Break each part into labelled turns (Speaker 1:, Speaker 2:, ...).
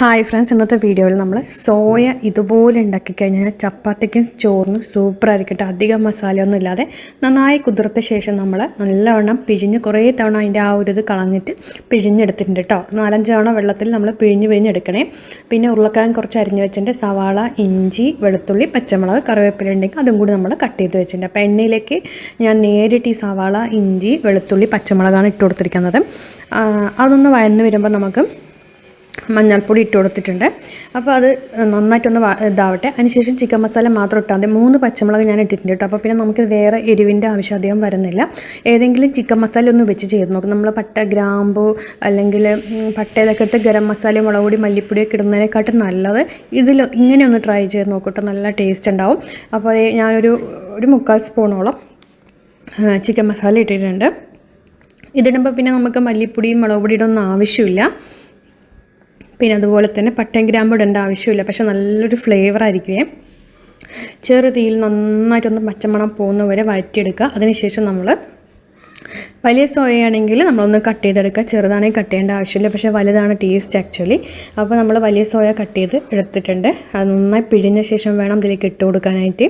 Speaker 1: Hi friends ഇന്നത്തെ വീഡിയോയിൽ നമ്മൾ സോയ ഇതുപോലെ ഉണ്ടാക്കി കഴിഞ്ഞാൽ ചപ്പാത്തിക്കും ചോറിനും സൂപ്പറായിരിക്കട്ടെ അധികം മസാലയൊന്നും ഇല്ലാതെ നന്നായി കുതിർത്ത ശേഷം നമ്മൾ നല്ലവണ്ണം പിഴിഞ്ഞ് കുറേ തവണ അതിന്റെ ആ ഒരു ഇത് കളഞ്ഞിട്ട് പിഴിഞ്ഞെടുത്തിട്ടുണ്ട് കേട്ടോ നാലഞ്ച് തവണ വെള്ളത്തിൽ നമ്മൾ പിഴിഞ്ഞ് പിഴിഞ്ഞെടുക്കണേ. പിന്നെ ഉരുളക്കാൻ കുറച്ച് അരിഞ്ഞ് വെച്ചിട്ടുണ്ട്. സവാള ഇഞ്ചി വെളുത്തുള്ളി പച്ചമുളക് കറിവേപ്പില ഉണ്ടെങ്കിൽ അതും കൂടി നമ്മൾ കട്ട് ചെയ്ത് വെച്ചിട്ടുണ്ട്. അപ്പോൾ എണ്ണയിലേക്ക് ഞാൻ നേരിട്ട് ഈ സവാള ഇഞ്ചി വെളുത്തുള്ളി പച്ചമുളകാണ് ഇട്ട് കൊടുത്തിരിക്കുന്നത്. അതൊന്ന് വഴന്ന് വരുമ്പോൾ നമുക്ക് മഞ്ഞൾപ്പൊടി ഇട്ട് കൊടുത്തിട്ടുണ്ട്. അപ്പോൾ അത് നന്നായിട്ടൊന്ന് ഇതാവട്ടെ. അതിനുശേഷം ചിക്കൻ മസാല മാത്രം ഇട്ടാൽ മതി. മൂന്ന് പച്ചമുളക് ഞാൻ ഇട്ടിട്ടുണ്ട് കേട്ടോ. അപ്പോൾ പിന്നെ നമുക്ക് വേറെ എരിവിന്റെ ആവശ്യം അധികം വരുന്നില്ല. ഏതെങ്കിലും ചിക്കൻ മസാല ഒന്ന് വെച്ച് ചെയ്ത് നോക്കും. നമ്മൾ പട്ട ഗ്രാമ്പു അല്ലെങ്കിൽ പട്ട ഇതൊക്കെ എടുത്ത് ഗരം മസാലയും മുളക് പൊടി മല്ലിപ്പൊടിയൊക്കെ ഇടുന്നതിനെക്കാട്ടും നല്ലത് ഇതിൽ ഇങ്ങനെ ഒന്ന് ട്രൈ ചെയ്ത് നോക്കട്ടെ നല്ല ടേസ്റ്റ് ഉണ്ടാവും. അപ്പോൾ ഞാനൊരു ഒരു മുക്കാൽ സ്പൂണോളം ചിക്കൻ മസാല ഇട്ടിട്ടുണ്ട്. ഇതിടുമ്പോൾ പിന്നെ നമുക്ക് മല്ലിപ്പൊടിയും മുളക് പൊടിയുടെ ഒന്നും ആവശ്യമില്ല. പിന്നെ അതുപോലെ തന്നെ പട്ടൻ ഗ്രാമ്പ് ഇടേണ്ട ആവശ്യമില്ല. പക്ഷെ നല്ലൊരു ഫ്ലേവർ ആയിരിക്കുമേ ചെറു തീയിൽ നന്നായിട്ടൊന്ന് പച്ചമണം പോകുന്ന വരെ വഴറ്റിയെടുക്കുക. അതിനുശേഷം നമ്മൾ വലിയ സോയയാണെങ്കിൽ നമ്മളൊന്ന് കട്ട് ചെയ്തെടുക്കുക. ചെറുതാണെങ്കിൽ കട്ട് ചെയ്യേണ്ട ആവശ്യമില്ല. പക്ഷേ വലുതാണ് ടേസ്റ്റ് ആക്ച്വലി അപ്പോൾ നമ്മൾ വലിയ സോയ കട്ട് ചെയ്ത് എടുത്തിട്ടുണ്ട്. അത് നന്നായി പിഴിഞ്ഞ ശേഷം വേണം ഇതിലേക്ക് ഇട്ട് കൊടുക്കാനായിട്ട്.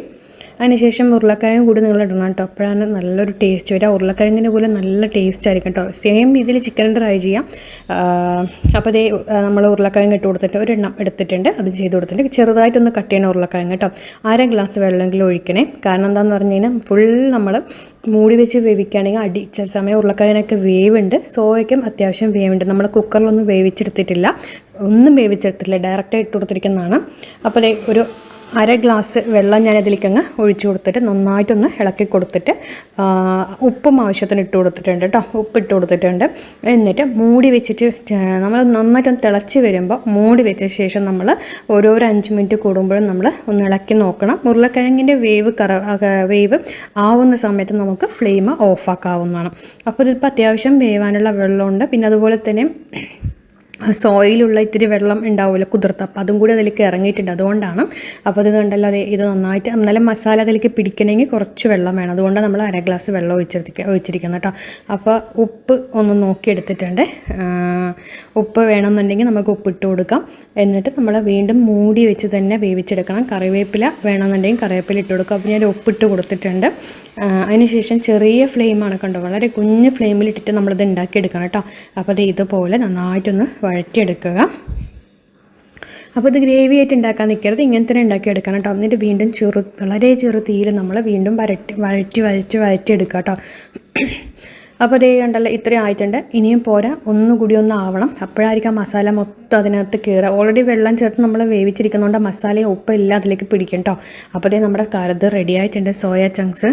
Speaker 1: അതിനുശേഷം ഉരുളക്കിഴങ്ങ് കൂടി നിങ്ങൾ ഇടണം കേട്ടോ. അപ്പോഴാണ് നല്ലൊരു ടേസ്റ്റ് വരിക. ഉരുളക്കിഴങ്ങിന് പോലെ നല്ല ടേസ്റ്റ് ആയിരിക്കും കേട്ടോ. സെയിം രീതിയിൽ ചിക്കൻ ട്രൈ ചെയ്യാം. അപ്പോൾ അതേ നമ്മൾ ഉരുളക്കിഴങ്ങ് ഇട്ട് കൊടുത്തിട്ട് ഒരെണ്ണം എടുത്തിട്ടുണ്ട്. അത് ചെയ്ത് കൊടുത്തിട്ടുണ്ട്. ചെറുതായിട്ടൊന്ന് കട്ട് ചെയ്യണം ഉരുളക്കിഴങ്ങ് കേട്ടോ. അര ഗ്ലാസ് വെള്ളമെങ്കിലും ഒഴിക്കണേ. കാരണം എന്താണെന്ന് പറഞ്ഞു കഴിഞ്ഞാൽ ഫുൾ നമ്മൾ മൂടി വെച്ച് വേവിക്കുകയാണെങ്കിൽ അടി ചില സമയം ഉരുളക്കിഴങ്ങിനൊക്കെ വേവുണ്ട്. സോയയ്ക്കും അത്യാവശ്യം വേവുണ്ട്. നമ്മൾ കുക്കറിലൊന്നും വേവിച്ചെടുത്തിട്ടില്ല. ഒന്നും വേവിച്ചെടുത്തിട്ടില്ല. ഡയറക്റ്റായി ഇട്ട് കൊടുത്തിരിക്കുന്നതാണ്. അപ്പോൾ ഒരു അര ഗ്ലാസ് വെള്ളം ഞാൻ അതിലേക്കങ്ങ് ഒഴിച്ചു കൊടുത്തിട്ട് നന്നായിട്ടൊന്ന് ഇളക്കി കൊടുത്തിട്ട് ഉപ്പും ആവശ്യത്തിന് ഇട്ട് കൊടുത്തിട്ടുണ്ട് കേട്ടോ. ഉപ്പ് ഇട്ട് കൊടുത്തിട്ടുണ്ട്. എന്നിട്ട് മൂടി വെച്ചിട്ട് നമ്മൾ നന്നായിട്ടൊന്ന് തിളച്ച് വരുമ്പോൾ മൂടി വെച്ച ശേഷം നമ്മൾ ഓരോരോ അഞ്ച് മിനിറ്റ് കൂടുമ്പോഴും നമ്മൾ ഒന്ന് ഇളക്കി നോക്കണം. ഉരുളക്കിഴങ്ങിന്റെ വേവ് കറ വേവ് ആവുന്ന സമയത്ത് നമുക്ക് ഫ്ലെയിം ഓഫാക്കാവുന്നതാണ്. അപ്പോൾ ഇതിപ്പോൾ അത്യാവശ്യം വേവാനുള്ള വെള്ളമുണ്ട്. പിന്നെ അതുപോലെ തന്നെ സോയിലുള്ള ഇത്തിരി വെള്ളം ഉണ്ടാവില്ല കുതിർത്ത്. അപ്പോൾ അതും കൂടി അതിലേക്ക് ഇറങ്ങിയിട്ടുണ്ട്. അതുകൊണ്ടാണ് അപ്പോൾ ഇത് കണ്ടല്ലോ ഇത് നന്നായിട്ട് എന്നാലും മസാല അതിലേക്ക് പിടിക്കണമെങ്കിൽ കുറച്ച് വെള്ളം വേണം. അതുകൊണ്ട് നമ്മൾ അര ഗ്ലാസ് വെള്ളം ഒഴിച്ചിരിക്കുക ഒഴിച്ചിരിക്കുന്നത് കേട്ടോ. അപ്പോൾ ഉപ്പ് ഒന്ന് നോക്കിയെടുത്തിട്ടുണ്ട്. ഉപ്പ് വേണമെന്നുണ്ടെങ്കിൽ നമുക്ക് ഉപ്പിട്ട് കൊടുക്കാം. എന്നിട്ട് നമ്മൾ വീണ്ടും മൂടി വെച്ച് തന്നെ വേവിച്ചെടുക്കണം. കറിവേപ്പില വേണമെന്നുണ്ടെങ്കിൽ കറിവേപ്പില ഇട്ട് കൊടുക്കുക അപ്പോൾ ഞാൻ ഉപ്പിട്ട് കൊടുത്തിട്ടുണ്ട്. അതിനുശേഷം ചെറിയ ഫ്ലെയിമാണ് കണ്ടോ? വളരെ കുഞ്ഞ് ഫ്ലെയിമിലിട്ടിട്ട് നമ്മളിത് ഉണ്ടാക്കിയെടുക്കണം കേട്ടോ. അപ്പോൾ അത് ഇതുപോലെ നന്നായിട്ടൊന്ന് വഴറ്റിയെടുക്കുക. അപ്പോൾ ഇത് ഗ്രേവി ആയിട്ട് ഉണ്ടാക്കാൻ നിൽക്കരുത്. ഇങ്ങനെ തന്നെ ഉണ്ടാക്കിയെടുക്കണം കേട്ടോ. എന്നിട്ട് വീണ്ടും ചെറു വളരെ ചെറു തീയിൽ നമ്മൾ വീണ്ടും വരട്ടി വഴറ്റി വഴറ്റി വഴറ്റിയെടുക്കുക കേട്ടോ. അപ്പോൾ അതേ കണ്ടല്ലോ ഇത്രയും ആയിട്ടുണ്ട്. ഇനിയും പോരാ ഒന്നുകൂടി ഒന്ന് ആവണം. അപ്പോഴായിരിക്കും മസാല മൊത്തം അതിനകത്ത് കയറുക ഓൾറെഡി വെള്ളം ചേർത്ത് നമ്മൾ വേവിച്ചിരിക്കുന്നതുകൊണ്ട് മസാലയും ഉപ്പം എല്ലാം അതിലേക്ക് പിടിക്കും കേട്ടോ അപ്പോൾ അതേ നമ്മുടെ കറുത് റെഡി ആയിട്ടുണ്ട്. സോയ ചങ്ക്സ്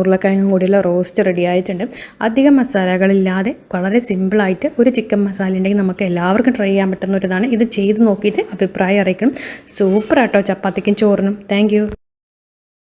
Speaker 1: ഉരുളക്കിഴങ്ങും കൂടിയുള്ള റോസ്റ്റ് റെഡി ആയിട്ടുണ്ട്. അധികം മസാലകളില്ലാതെ വളരെ സിമ്പിളായിട്ട് ഒരു ചിക്കൻ മസാല ഉണ്ടെങ്കിൽ നമുക്ക് എല്ലാവർക്കും ട്രൈ ചെയ്യാൻ പറ്റുന്ന ഒരു ഇതാണ് ഇത് ചെയ്ത് നോക്കിയിട്ട് അഭിപ്രായം അറിയിക്കണം. സൂപ്പർ ആട്ടോ. ചപ്പാത്തിക്കും ചോറിനും. താങ്ക്